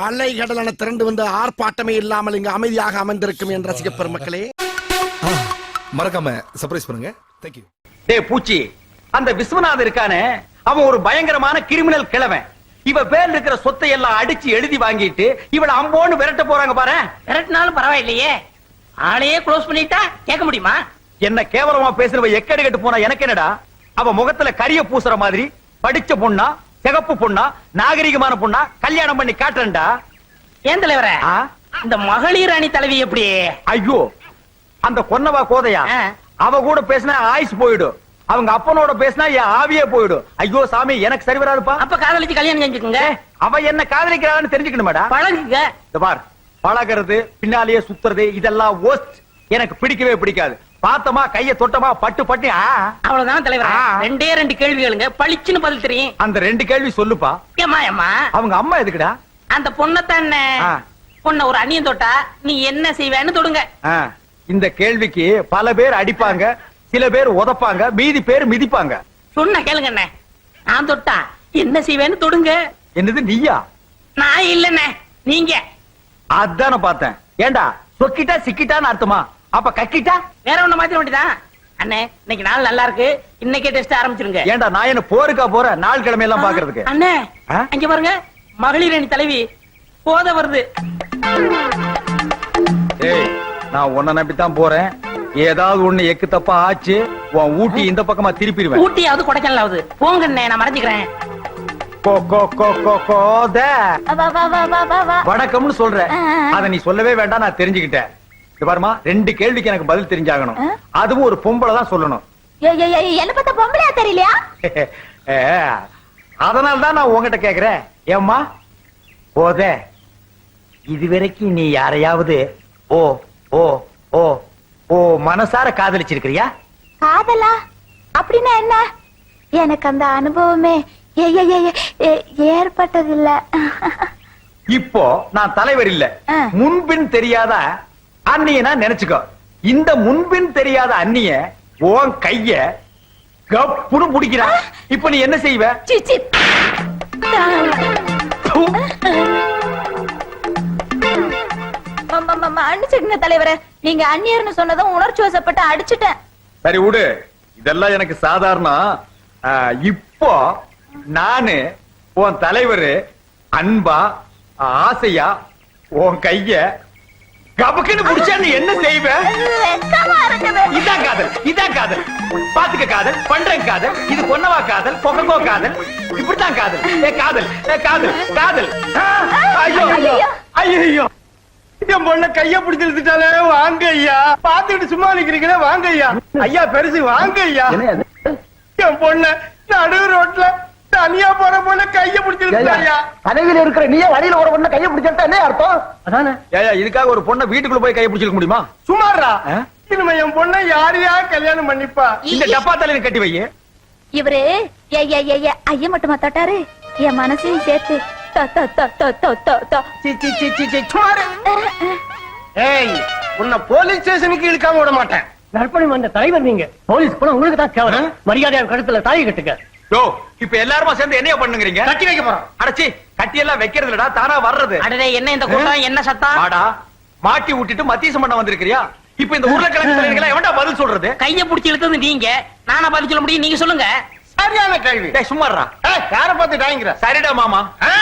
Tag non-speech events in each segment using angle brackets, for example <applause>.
அலை கடலான திரண்டு வந்து ஆர்ப்பாட்டமே இல்லாமல் இங்கு அமைதியாக அமர்ந்திருக்கும் என் ரசிக பெருமக்களே மறக்காம சர்ப்ரைஸ் பண்ணுங்க. தேங்க்யூ டேய் பூச்சி அந்த விஸ்வநாதன் இருக்கானே? அவன் ஒரு பயங்கரமான கிரிமினல் கிழவன். இவ பேர்ல இருக்கிற சொத்தை எல்லாம் அடிச்சு எழுதி வாங்கிட்டு இவள அம்போன்னு விரட்ட போறாங்க பாரு. விரட்டினாலும் பரவாயில்லையே. ஆளையே க்ளோஸ் பண்ணிட்டா கேட்க முடியுமா? என்ன கேவலமா பேசுறவ எக்கடி கட்டு போனா எனக்கு என்னடா? அவ முகத்துல கரிய பூசுற மாதிரி படிச்ச பொண்ணா சிகப்பு பொண்ணா நாகரிகமான பொண்ணா கல்யாணம் பண்ணி காட்டுறேன்டா. ஏன் தலைவரே? இந்த மகளிர் அணி தலைவி எப்படி? ஐயோ அந்த கொன்னவா கோதையா. அவ கூட பேசினா ஆயுஸ் போயிடும் அவங்க அப்பனோட பேசினா என் ஆவியே போயிடும் ஐயோ சாமி எனக்கு சரி வராதுப்பா. அப்ப காதலிச்சு கல்யாணம் செஞ்சுக்குங்க. அவ என்ன காதலிக்கிறான்னு தெரிஞ்சுக்கணுமேடா? பழகுங்க. இந்த பார் பழகிறது பின்னாலேயே சுத்துறது இதெல்லாம் worst. எனக்கு பிடிக்கவே பிடிக்காது. பார்த்தமா கைய தொட்டமா பட்டு பட்டு. அவ்வளவுதான் தலைவரே. ரெண்டே ரெண்டு கேள்விகளுங்க. பளிச்சுன்னு பதில் தெரியும். அந்த ரெண்டு கேள்வி சொல்லுப்பா. ஏமா ஏமா அவங்க அம்மா எதுக்குடா? அந்த பொண்ணத்தானே. பொண்ண ஒரு அண்ணியம் தொட்டா நீ என்ன செய்வேன்னு தொடுங்க. இந்த கேள்விக்கு பல பேர் அடிப்பாங்க சில பேர் உதப்பாங்க மீதி பேர் மிதிப்பாங்க. சொன்ன கேளுங்க அண்ணே நான் தொட்டா என்ன செய்வேன்னு தொடுங்க. என்னது நீயா? நான் இல்லண்ணே. நீங்க. அதான பார்த்தேன். ஏண்டா சொக்கிட்டா சிக்கிட்டான்னு அர்த்தமா? அப்ப கக்கிட்டா? வேற ஒண்ணு மாத்திர வேண்டியதான் அண்ணே இன்னைக்கு நாள் நல்லா இருக்கு. இன்னைக்கே டெஸ்ட் ஆரம்பிச்சிருங்க. ஏண்டா நான் என்ன போருக்கா போற? நாள் கிழமை எல்லாம் பாக்குறதுக்கு அண்ணே? அங்க பாருங்க. மகளிர் அணி தலைவி போத வருது. ஏய் நான் உன்னை நம்பித்தான் போறேன். ஏதாவது ஒண்ணு எக்கு தப்பா ஆச்சு உன் ஊட்டி இந்த பக்கமா திருப்பிடுவேன். ஊட்டியாவது கொடைக்கானலாவது. போங்க அண்ணே நான் மறைஞ்சுக்கிறேன். கோ கோ கோ கோ கோத. வா வா வா வா வா வா. வணக்கம்னு சொல்ற. அத நீ சொல்லவே வேண்டாம் நான் தெரிஞ்சுக்கிட்டேன். பாருமா ரெண்டு கேள்விக்கு எனக்கு பதில் தெரிஞ்சாகணும்? அதுவும் ஒரு பொம்பளை தான் சொல்லணும். என்ன பார்த்தா பொம்பளையா தெரியலையா? <laughs> அதனால தான் நான் உன்கிட்ட கேக்குறேன். ஏம்மா? போத இதுவரைக்கும் நீ யாரையாவது ஓ ஓ ஓ ஓ மனசார காதலிச்சிருக்கிறியா? காதலா? அப்படின்னா என்ன? எனக்கு அந்த அனுபவமே ஏற்பட்டதில்ல. இப்போ நான் தலைவர் இல்ல. முன்பின் தெரியாத அண்ணியனா நினைச்சுக்கோ. இந்த முன்பின் தெரியாத அண்ணிய உன் கைய கப்புன்னு பிடிக்கிறா. இப்ப நீ என்ன செய்வ? மன்னிச்சிடுங்க தலைவரே நீங்க அந்நியர்னு சொன்னதும் உணர்ச்சி வசப்பட்டு அடிச்சுட்டேன். சரி விடு. இதெல்லாம் எனக்கு சாதாரணம் இப்போ நானு உன் தலைவர் அன்பா ஆசையா உன் கைய கபக்குன்னு புடிச்சா நீ என்ன செய்வ? வெட்கமா இருக்குது இதான் காதல் இதான் காதல். பாத்துக்க காதல் பண்றேன் காதல் இது பொன்னவா காதல் கொக்கோ காதல். இப்படித்தான் காதல். ஏ காதல் ஏ காதல் காதல். ஐயோ ஐயோ. என் பொண்ண கைய பிடிச்சு இழுத்துட்டாலே வாங்க ஐயா. பாத்துக்கிட்டு சும்மா நிக்கிறீங்களே வாங்க ஐயா. ஐயா பெருசு வாங்க ஐயா. என் பொண்ண நடு ரோட்ல தனியா போற பொண்ண கைய பிடிச்சு இழுத்துட்டாயா தலைவில இருக்கிற நீயே வழியில ஒரு பொண்ணை கையை என்ன அர்த்தம்? அதானே? ஏயா இதுக்காக ஒரு பொண்ண வீட்டுக்குள்ள போய் கைய பிடிச்சிருக்க முடியுமா? சுமாரா? இனிமே என் பொண்ணை யாரையா கல்யாணம் பண்ணிப்பா? இந்த டப்பா தலையில கட்டி வை இவரு ஐய மட்டுமா தொட்டாரு. என் மனசையும் சேர்த்து தொ, தொ, தொ, தொ, தொ, தொ, தொ. சி, சி, சி, சி, சி, சுமாரு. ஏய் உன்னை போலீஸ் ஸ்டேஷனுக்கு இழுக்காம விட மாட்டேன். நற்பணி வந்த தலைவர் நீங்க. போலீஸ் போனா உங்களுக்கு தான் கேவலம். மரியாதையா கழுத்துல தாலி கட்டுங்க. யோ இப்ப எல்லாருமா சேர்ந்து என்னைய பண்ணுங்கறீங்க? கட்டி வைக்க போறோம். அடச்சி கட்டி எல்லாம் வைக்கிறது இல்லடா தானா வர்றது. அடடே என்ன இந்த கூட்டம்? என்ன சத்தம்? வாடா மாட்டி விட்டுட்டு மத்தியசம் பண்ண வந்திருக்கிறியா? இப்ப இந்த உருளைக்கிழங்கு தலைவர்களா எவன்டா பதில் சொல்றது? கைய புடிச்சு இழுத்தது நீங்க. நானா பதில் சொல்ல முடியும்? நீங்க சொல்லுங்க. சரியான கேள்வி. டேய் யாரை பார்த்து டாய்ங்கிற சரிடா மாமா. ஆ?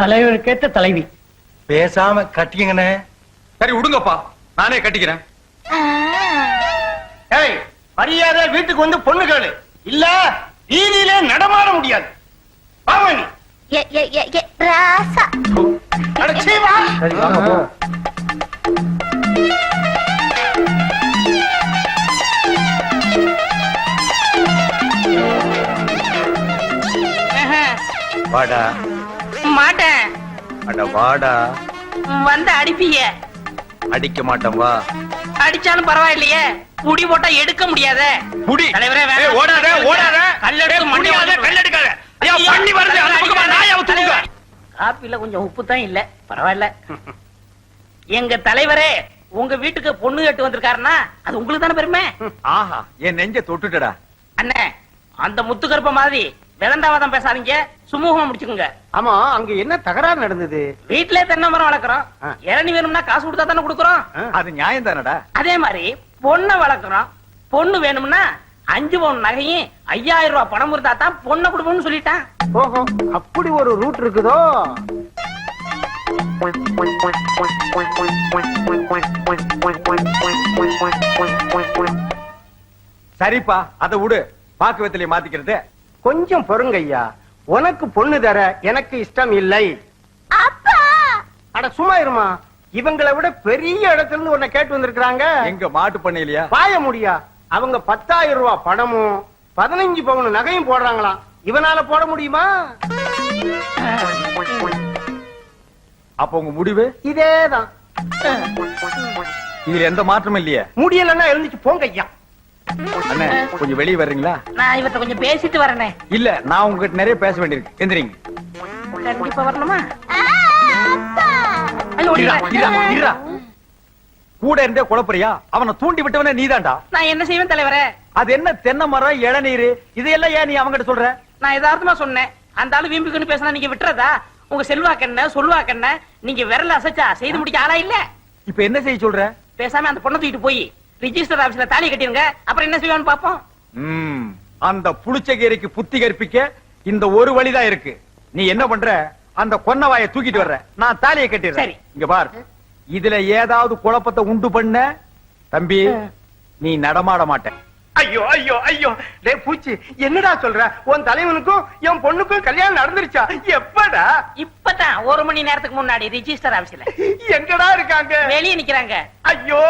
தலைவருக்கேத்த தலைவி. பேசாம கட்டிக்கங்கண்ணே. சரி விடுங்கப்பா நானே கட்டிக்கிறேன். ஏய் மரியாதை வீட்டுக்கு வந்து பொண்ணு கேளு. இல்ல வீதியிலே நடமாட முடியாது. வாடா. மாட்டேன் அட வாடா. வந்து அடிப்பீங்க அடிக்க மாட்டேன் வா. அடிச்சாலும் பரவாயில்லையே. புடி போட்டா எடுக்க முடியாதே. புடி தலைவரே, ஓடாத ஓடாத. கல்லெடுத்து உடைச்சு கல்லெடுக்காத ஐயா பண்ணி வருது அந்த பக்கமா நாயாவை தூங்க காப்பில கொஞ்சம் உப்பு தான் இல்ல. பரவாயில்ல. <laughs> எங்க தலைவரே உங்க வீட்டுக்கு பொண்ணு கேட்டு வந்திருக்காருன்னா அது உங்களுக்கு தானே பெருமை? ஆஹா என் நெஞ்ச தொட்டுட்டடா. அண்ணே அந்த முத்துக்கருப்ப மாதிரி விதண்டாவாதம் பேசாதீங்க. சுமூகமா முடிச்சுக்கோங்க. ஆமா அங்க என்ன தகராறு நடந்தது? வீட்லயே தென்னை மரம் வளர்க்குறோம். இளநீ வேணும்னா காசு கொடுத்தா தானே கொடுக்குறோம். அது நியாயம் தானடா? அதே மாதிரி பொண்ணை வளர்க்குறோம். பொண்ணு வேணும்னா அஞ்சு பவுன் நகையும் ஐயாயிரம் ரூபாய் பணம் இருந்தா தான் பொண்ணை கொடுப்போம்னு சொல்லிட்டான். ஓஹோ அப்படி ஒரு ரூட் இருக்குதோ? சரிப்பா அதை விடு. பாக்கு வெத்தலையை மாத்திக்கிறது. கொஞ்சம் பொறுங்க ஐயா. உனக்கு பொண்ணு தர எனக்கு இஷ்டம் இல்லை. அப்பா! அட சும்மா இருமா. இவங்களை விட பெரிய இடத்துல இருந்து உன்னை கேட்டு வந்திருக்காங்க எங்க மாட்டு பண்ணையிலயா? பாய முடியா? அவங்க பத்தாயிரம் ரூபாய் பணமும் பதினஞ்சு பவுன் நகையும் போடுறாங்களாம். இவனால போட முடியுமா? அப்ப உங்க முடிவு? இதேதான். இதுல எந்த மாற்றமும் இல்லையே. முடியலன்னா எழுந்துச்சு போங்க ஐயா. அண்ணே கொஞ்சம் வெளியே வர்றீங்களா? நான் இவர்ட்ட கொஞ்சம் பேசிட்டு வரேனே. இல்ல நான் உங்ககிட்ட நிறைய பேச வேண்டியிருக்கு. எந்திரிங்க. கண்டிப்பா வரணுமா? கூட இருந்தே குழப்பறியா? அவனை தூண்டி விட்டவனே நீதான்டா. நான் என்ன செய்வேன் தலைவரே? அது என்ன தென்னை மரம் இளநீர்? இதையெல்லாம் ஏன் நீ அவங்கிட்ட சொல்ற? நான் யதார்த்தமா சொன்னேன். அந்த ஆளு வீம்புக்குன்னு பேசினா நீங்க விட்டுறதா? உங்க செல்வாக்கண்ண சொல்வாக்கண்ண நீங்க விரல அசைச்சா செய்து முடிக்க ஆளா இல்ல. இப்ப என்ன செய்ய சொல்ற? பேசாம அந்த பொண்ணை தூக்கிட்டு போய் ரிஜிஸ்டர் ஆபீஸ்ல தாலி கட்டிருங்க அப்புறம் என்ன செய்வான்னு பாப்போம் அந்த புளிச்சகீரைக்கு புத்தி கற்பிக்க இந்த ஒரு வழிதான் இருக்கு. நீ என்ன பண்ற? அந்த கொன்னவாயை தூக்கிட்டு வர்ற. நான் தாலியை கட்டிடுறேன். சரி. இங்க பார். இதுல ஏதாவது குழப்பத்தை உண்டு பண்ண தம்பி நீ நடமாட மாட்ட. ஐயோ ஐயோ ஐயோ. டேய் பூச்சி என்னடா சொல்ற? உன் தலைவனுக்கும் என் பொண்ணுக்கும் கல்யாணம் நடந்துருச்சா? எப்படா? இப்பதான் ஒரு மணி நேரத்துக்கு முன்னாடி ரிஜிஸ்டர் ஆபீஸ்ல. எங்கடா இருக்காங்க? வெளியே நிக்கிறாங்க. ஐயோ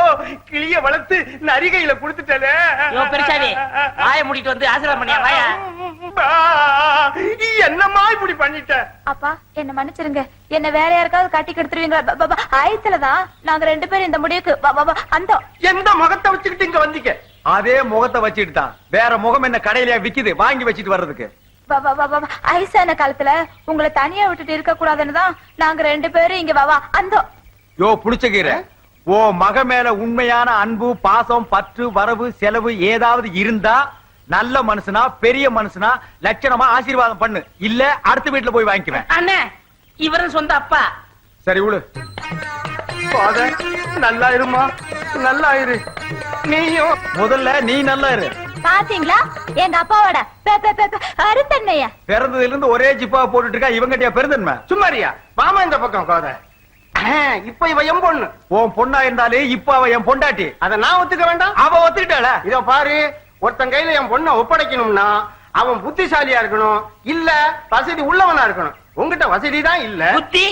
கிளிய வளர்த்து நரிகையில குடுத்துட்டே யோ பெருசாவி வாய மூடிட்டு வந்து ஆசீர்வாதம் பண்ணியா? வாயா. என்னம்மா இப்படி பண்ணிட்ட? அப்பா என்ன மன்னிச்சிருங்க. என்ன வேற யாருக்காவது கட்டி கெடுத்துருவீங்களா? ஆயத்துலதான் நாங்க ரெண்டு பேரும் இந்த முடிவுக்கு வ- வ- வ- அந்த எந்த முகத்தை வச்சுக்கிட்டு இங்க வந்தீங்க? அதே முகத்தை வச்சுட்டு தான். வேற முகம் என்ன கடையிலயா விக்குது? வாங்கி வச்சிட்டு வர்றதுக்கு. ஐசான காலத்துல உங்களை தனியா விட்டுட்டு இருக்க கூடாதுன்னு தான் நாங்க ரெண்டு பேரும் இங்க வா அந்த யோ புளிச்சகீரை ஓ மக மேல உண்மையான அன்பு பாசம் பற்று வரவு செலவு ஏதாவது இருந்தா நல்ல மனுஷனா பெரிய மனுஷனா லட்சணமா ஆசீர்வாதம் பண்ணு. இல்ல அடுத்த வீட்டுல போய் வாங்கிக்குவேன். அண்ணே இவரும் சொந்த அப்பா. சரி விடு. நல்லா இருமா நல்லா இரு நீயும். முதல்ல நீ நல்லா இரு பாத்தீங்களா? எங்க அப்பாவோட பெ- பெ- பெ- பெ- அருத்தன்மைய பிறந்ததுல இருந்து ஒரே ஜிப்பா போட்டுட்டு இருக்கா இவங்கிட்டயா பெருந்தன்மை? சும்மாரியா மாமா இந்த பக்கம் கோத இப்ப இவ என் பொண்ணு. உன் பொண்ணா இருந்தாலே இப்ப அவ என் பொண்டாட்டி. அத நான் ஒத்துக்க வேண்டாம். அவ ஒத்துக்கிட்டாள? இதோ பாரு ஒருத்தன் கையில என் பொண்ணை ஒப்படைக்கணும்னா அவன் புத்திசாலியா இருக்கணும். இல்ல வசதி உள்ளவனா இருக்கணும். உங்ககிட்ட வசதி தான் இல்ல. புத்தி.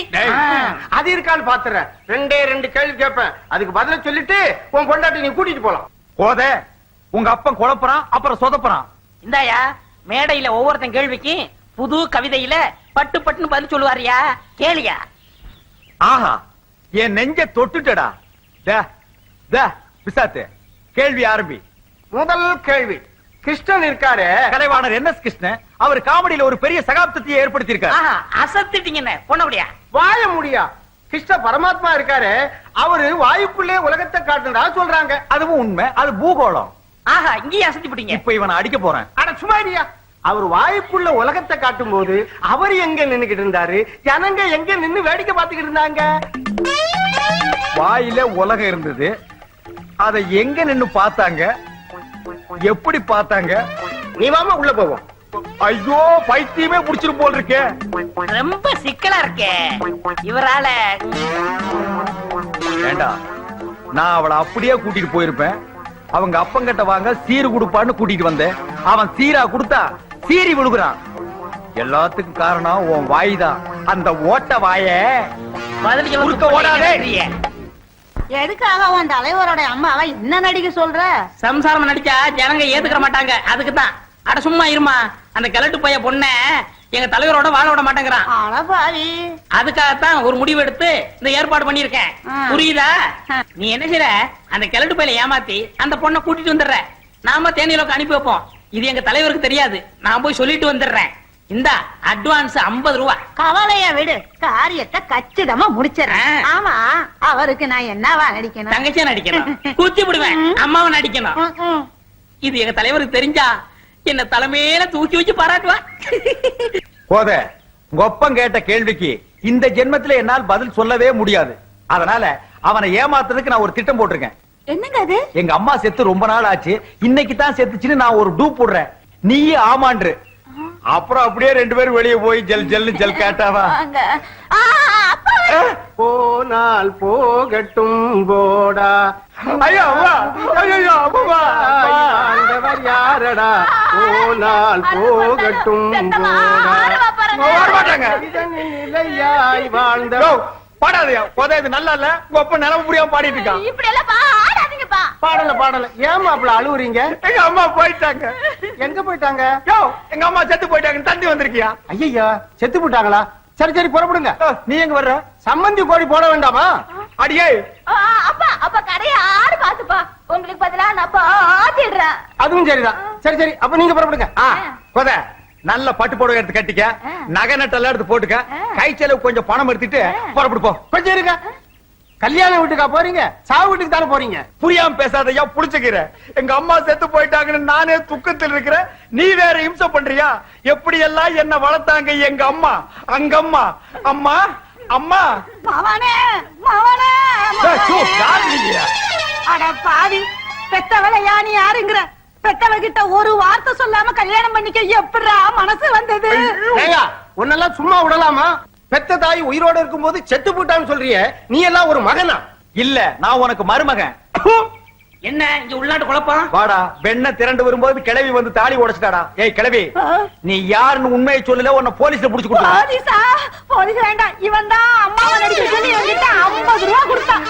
அது இருக்கான்னு பாத்துறேன் ரெண்டே ரெண்டு கேள்வி கேட்பேன். அதுக்கு பதில சொல்லிட்டு உன் பொண்டாட்டி நீ கூட்டிட்டு போலாம். போத உங்க அப்பன் குழப்பறான் அப்புறம் சொதப்புறான். இந்தாயா மேடையில ஒவ்வொருத்தன் கேள்விக்கு புது கவிதையில பட்டு பட்டுன்னு பதில் சொல்லுவாரியா? கேளியா. ஆஹா என் நெஞ்ச தொட்டுட்டடா. டே, டே, பிசாத்து கேள்வி ஆரம்பி. முதல் கேள்வி. கிருஷ்ணன் இருக்காரு. Kalaivanar N S Krishnan? அவர் காமெடியில ஒரு பெரிய சகாப்தத்தையே ஏற்படுத்தியிருக்காரு. ஆஹா அசத்திட்டீங்கன்னு பொண்ணபடியா வாய முடியா. கிருஷ்ண பரமாத்மா இருக்காரு. அவரு வாயுக்குள்ளே உலகத்தை காட்டுறதா சொல்றாங்க. அதுவும் உண்மை. அது பூகோளம். ஆஹா இங்கேயும் அசத்தி விட்டீங்க இப்ப இவனை அடிக்க போறேன். அட சும்மாடியா அவர் வாயுக்குள்ள உலகத்தை காட்டும் போது அவர் எங்க நின்னுகிட்டு இருந்தாரு? ஜனங்க எங்க நின்னு வேடிக்கை பார்த்துக்கிட்டு இருந்தாங்க? வாயில உலகம் இருந்தது. அதை எங்க நின்னு பார்த்தாங்க? எப்படி பார்த்தாங்க? நீ வாமா உள்ள போவோம். ஐயோ பைத்தியமே புடிச்சிரு போல் இருக்கே ரொம்ப சிக்கலா இருக்கே. இவரால வேண்டாம் நான் அவளை அப்படியே கூட்டிட்டு போயிருப்பேன். அவங்க அப்பங்கிட்ட வாங்க சீரு கொடுப்பான்னு கூட்டிட்டு வந்தேன். அவன் சீரா கொடுத்தா சீரி விழுகுறான். எல்லாத்துக்கும் காரணம் உன் வாய் தான். அந்த ஓட்ட வாய குறுக்க ஓடாதே. எதுக்காக உன் தலைவரோட அம்மாவை என்ன நடிக்க சொல்ற? சம்சாரம் நடிச்சா ஜனங்க ஏத்துக்கிற மாட்டாங்க. அதுக்கு தான் அட சும்மா இருமா. அந்த கிழட்டு பைய பொண்ண எங்க தலைவரோட வாழ விட மாட்டேங்கிறான். அழபாவி அதுக்காகத்தான் ஒரு முடிவு எடுத்து இந்த ஏற்பாடு பண்ணிருக்கேன். புரியுதா? நீ என்ன செய்யற அந்த கிழட்டு பையில ஏமாத்தி அந்த பொண்ணை கூட்டிட்டு வந்துடுற. நாம தேனியிலோக்கு அனுப்பி வைப்போம். இது எங்க தலைவருக்கு தெரியாது. நான் போய் சொல்லிட்டு வந்துடுறேன். இந்தா அட்வான்ஸ் 50 ரூபா. கவலைய விடு. காரியத்தை கச்சிதமா முடிச்சிடறேன். ஆமா அவருக்கு நான் என்னவா நடிக்கணும்? தங்கச்சியா நடிக்கணும். குத்தி விடுவேன் அம்மாவை நடிக்கணும். இது எங்க தலைவருக்கு தெரிஞ்சா என்ன தலைமையில தூக்கி வச்சு பாராட்டுவா. போத உங்க ஒப்பம் கேட்ட கேள்விக்கு இந்த ஜென்மத்துல என்னால் பதில் சொல்லவே முடியாது. அதனால அவனை ஏமாத்துறதுக்கு நான் ஒரு திட்டம் போட்டிருக்கேன். என்னங்க அது? எங்க அம்மா செத்து ரொம்ப நாள் ஆச்சு. இன்னைக்கு தான் செத்துச்சுன்னு நான் ஒரு டூ போடுறேன். நீ ஆமான்று. அப்புறம் அப்படியே ரெண்டு பேரும் வெளியே போய் ஜல் ஜல்னு ஜல் கேட்டாவா? போனால் போகட்டும் போடா. ஐயோ ஐயோ ஆண்டவர் யாரடா? போனால் போகட்டும் சத்தமா போடா. ஆடுவா பாருங்க. வர மாட்டாங்க இதனில் நிலையாய் வாழ்ந்த பாடாதயா. போதா இது நல்லா இல்ல? அப்பா நிலம புரியாம பாடிட்டு இருக்கான். இப்படி எல்லாம் பா, ஆடாதீங்கப்பா பாடல பாடல. ஏமா அப்படி அழுவுறீங்க? எங்க அம்மா போயிட்டாங்க. எங்க போயிட்டாங்க? யோ எங்க அம்மா செத்து போயிட்டாங்க. தந்தி வந்திருக்கியா? ஐயா செத்து போட்டாங்களா சரி சரி புறப்படுங்க. நீ எங்க வர்ற? சம்மந்தி கோழி போட வேண்டாமா? அடியே. அப்பா அப்பா கரைய ஆடு பாத்துப்பா உங்களுக்கு பதிலா நான் பாத்திடுறேன். அதுவும் சரிதான். சரி சரி அப்ப நீங்க புறப்படுங்க. கொத. நல்ல பட்டு புடவை எடுத்து கட்டிக்க. நகை நட்டெல்லாம் எடுத்து போட்டுக்க. கை செலவு கொஞ்சம் பணம் எடுத்துட்டு ஆ. புறப்படு போ. கொஞ்சம் இருங்க. கல்யாண வீட்டுக்கா போறீங்க? சாவு வீட்டுக்கு தானே போறீங்க? புரியாம பேசாதயா புடிச்சுக்கிற எங்க அம்மா செத்து போயிட்டாங்கன்னு நானே துக்கத்தில் இருக்கிறேன். நீ வேற இம்சை பண்றியா? எப்படி எல்லாம் என்ன வளர்த்தாங்க எங்க அம்மா? அங்க அம்மா அம்மா. அம்மா யார் நீங்க? அட பாவி பெத்தவளை யானி யாருங்கிற? பெத்தவ கிட்ட ஒரு வார்த்தை சொல்லாம கல்யாணம் பண்ணிக்க எப்படிடா மனசு வந்தது? உன்னெல்லாம் சும்மா விடலாமா? பெத்த தாய் உயிரோட இருக்கும்போது செத்து போட்டான்னு சொல்றியே நீ எல்லாம் ஒரு மகனா? இல்ல நான் உனக்கு மருமகன். என்ன இங்க உள்நாட்டு குழப்பம்? வாடா வெண்ண திரண்டு வரும்போது கிளவி வந்து தாலி உடைச்சிட்டாடா. ஏய் கிளவி நீ யாருன்னு உண்மையை சொல்லல உன்னை போலீஸ்ல புடிச்சு கொடுத்தா போலீஸா? போலீஸ் வேண்டாம். இவன் தான் அம்மாவை நடிக்க சொல்லி என்கிட்ட ஐம்பது ரூபா கொடுத்தான்.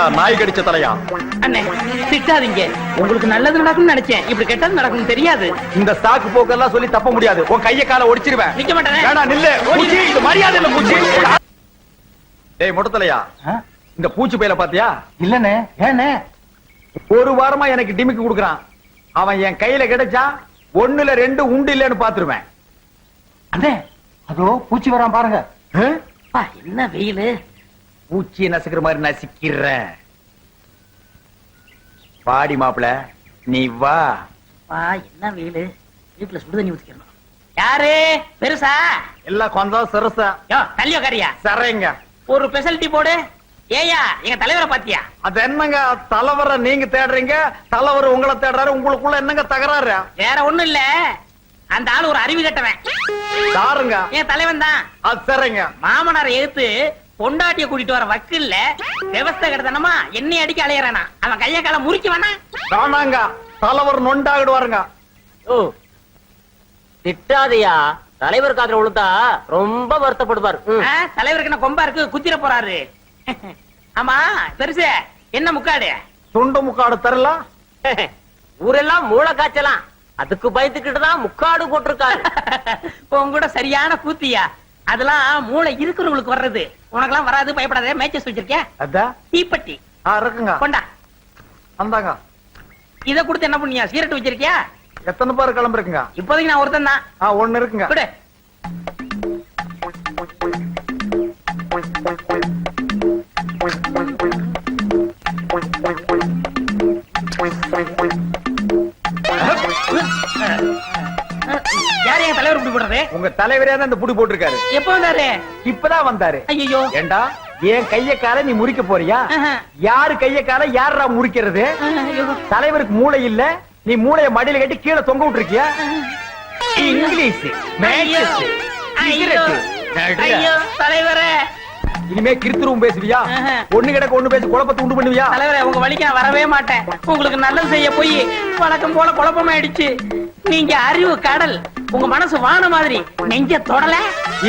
ஏண்டா நாய் கடிச்ச தலையா? அண்ணே திட்டாதீங்க. உங்களுக்கு நல்லது நடக்கும்னு நினைச்சேன். இப்படி கெட்டது நடக்கும் தெரியாது. இந்த சாக்கு போக்கெல்லாம் சொல்லி தப்ப முடியாது. உன் கைய கால ஒடிச்சிருவேன். நிக்க மாட்டேனே. வேணா நில்லு. பூச்சி இது மரியாதை இல்ல பூச்சி. டேய் முட்டத்தலையா இந்த பூச்சி பையில பாத்தியா? இல்லனே ஏனே ஒரு வாரமா எனக்கு டிமிக்கு குடுக்குறான். அவன் என் கையில கிடைச்சா ஒண்ணுல ரெண்டு உண்டு இல்லன்னு பாத்துருவேன். அண்ணே அதோ பூச்சி வரான் பாருங்க. என்ன வெயிலு? பூச்சியை நசுக்கிற மாதிரி நசுக்கிறேன் பாடி மாப்பிள நீ வா. வா என்ன வெயிலு? வீட்டுல சுடுதண்ணி ஊத்திக்கணும். யாரு? பெருசா? எல்லாம் கொஞ்சம் சிறுசா. யோ தள்ளியோ கரியா சரைங்க. ஒரு ஸ்பெஷாலிட்டி போடு. ஏயா எங்க தலைவரை பாத்தியா? அது என்னங்க தலைவரை நீங்க தேடுறீங்க? தலைவர் உங்களை தேடுறாரு உங்களுக்குள்ள என்னங்க தகராறு? வேற ஒண்ணும் இல்ல. அந்த ஆளு ஒரு அறிவு கட்டவன். சாருங்க என் தலைவன் தான் அது சரிங்க. மாமனாரை எதிர்த்து பொண்டாட்டிய கூட்டிட்டு வர வக்கில்ல விவஸ்தை கிடத்தனமா என்னை அடிக்க அலையறானா? அவன் கைய கால முறிக்க வேணா. வேணாங்க. தலைவர் நொண்டாகிடுவாருங்க. ஓ திட்டாதையா. தலைவர் காதுல விழுந்தா ரொம்ப வருத்தப்படுவார். தலைவருக்கு என்ன கொம்பா இருக்கு? குத்திர போறாரு. ஆமா பெருசு என்ன முக்காடு? துண்டு முக்காடு தரல. <laughs> ஊரெல்லாம் மூளை காய்ச்சலாம். அதுக்கு பயந்துக்கிட்டு தான் முக்காடு போட்டிருக்காரு. உன் கூட சரியான கூத்தியா? அதெல்லாம் மூளை இருக்கிறவங்களுக்கு வர்றது. உனக்கெல்லாம் வராது பயப்படாத. மேட்சஸ் வச்சிருக்கேன் அதான் தீப்பெட்டி. இருக்குங்க. கொண்டா. அந்தாங்க. இத கொடுத்து என்ன பண்ணியா சீரட் வச்சிருக்கியா? எத்தனை பேர் கிளம்பிருக்குங்க இப்போதைக்கு நான் ஒருத்தன் தான். ஒண்ணு இருக்குங்க. கொடு. யார் என் இப்படி போடுறது உங்க தலைவரே தான் இந்த புடி போட்டிருக்காரு. எப்போ வந்தாரு? இப்பதான் வந்தாரு. ஐயோ ஏண்டா என் கைய கால நீ முறிக்க போறியா. யாரு கைய கால யாரா முறிக்கிறது? தலைவருக்கு மூளை இல்ல நீ மூளைய மடியில கட்டி கீழே தொங்க விட்டுருக்கியா? இங்கிலீஷ் தலைவரே. இனிமே கிருத்துருவும் பேசுவியா. ஒண்ணு கிடக்க ஒண்ணு பேசி குழப்பத்தை உண்டு பண்ணுவியா? தலைவரே உங்க வழிக்கு நான் வரவே மாட்டேன். உங்களுக்கு நல்லது செய்ய போய் வழக்கம் போல குழப்பமாயிடுச்சு. நீங்க அறிவு கடல். உங்க மனசு வான மாதிரி நெஞ்ச தொடல?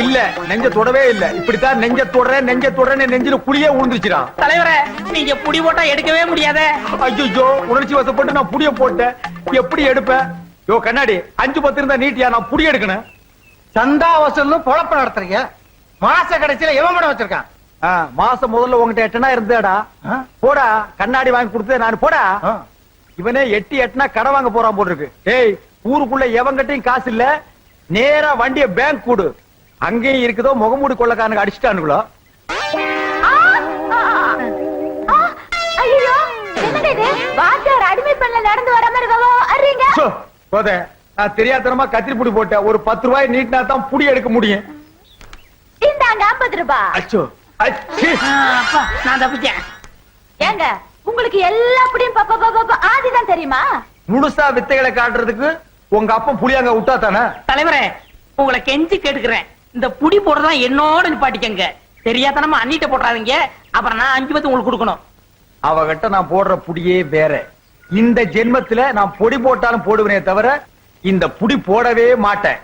இல்ல நெஞ்ச தொடவே இல்ல. இப்படித்தான் நெஞ்ச தொடறேன் நெஞ்ச தொடறேன் நெஞ்சில குழியே உழுந்துருச்சுடா தலைவரே நீங்க புடி போட்டா எடுக்கவே முடியாதே. ஐயோ உணர்ச்சி வசப்பட்டு நான் புடிய போட்டேன். எப்படி எடுப்பேன் யோ கண்ணாடி அஞ்சு பத்து இருந்தா நீட்டியா? நான் புடி எடுக்கணும். சந்தா வசூல்னு பொழப்பு நடத்துறீங்க. மாச கடைசியில எவன் படம் வச்சிருக்கான்? மாசம் முதல்ல உங்ககிட்ட எட்டனா இருந்தேடா? போடா கண்ணாடி வாங்கி கொடுத்தே நான் போடா. இவனே எட்டி எட்டுனா கடை வாங்க போறான் போல இருக்கு ஏய் ஊருக்குள்ள எவங்கிட்டையும் காசு இல்ல. நேரா வண்டிய பேங்க் கூடு. அங்கேயும் இருக்குதோ முகமூடி கொள்ளக்காரனுக்கு அடிச்சுட்டானுங்களோ? நான் தெரியாதனமா கத்திரி புடி போட்டேன். ஒரு பத்து ரூபாய் நீட்டினா தான் புடி எடுக்க முடியும். இந்தாங்க ஐம்பது ரூபாய் அச்சோ அச்சி. ஆ, அப்பா, நான் தப்பிச்சேன் ஏங்க உங்களுக்கு எல்லா அப்படியும் பாப்பா பாப்பா ஆதிதான் தெரியுமா? முழுசா வித்தைகளை காட்டுறதுக்கு உங்க அப்பா புளியாங்க விட்டா தானே? தலைவரே உங்களை கெஞ்சி கேட்டுக்கிறேன். இந்த புடி போடுறதா என்னோட நிப்பாட்டிக்கங்க. தெரியாதனமா அண்ணிட்ட போடுறாதீங்க அப்புறம் நான் அஞ்சு பத்து உங்களுக்கு கொடுக்கணும். அவகிட்ட நான் போடுற புடியே வேற. இந்த ஜென்மத்துல நான் பொடி போட்டாலும் போடுவேனே தவிர இந்த புடி போடவே மாட்டேன்.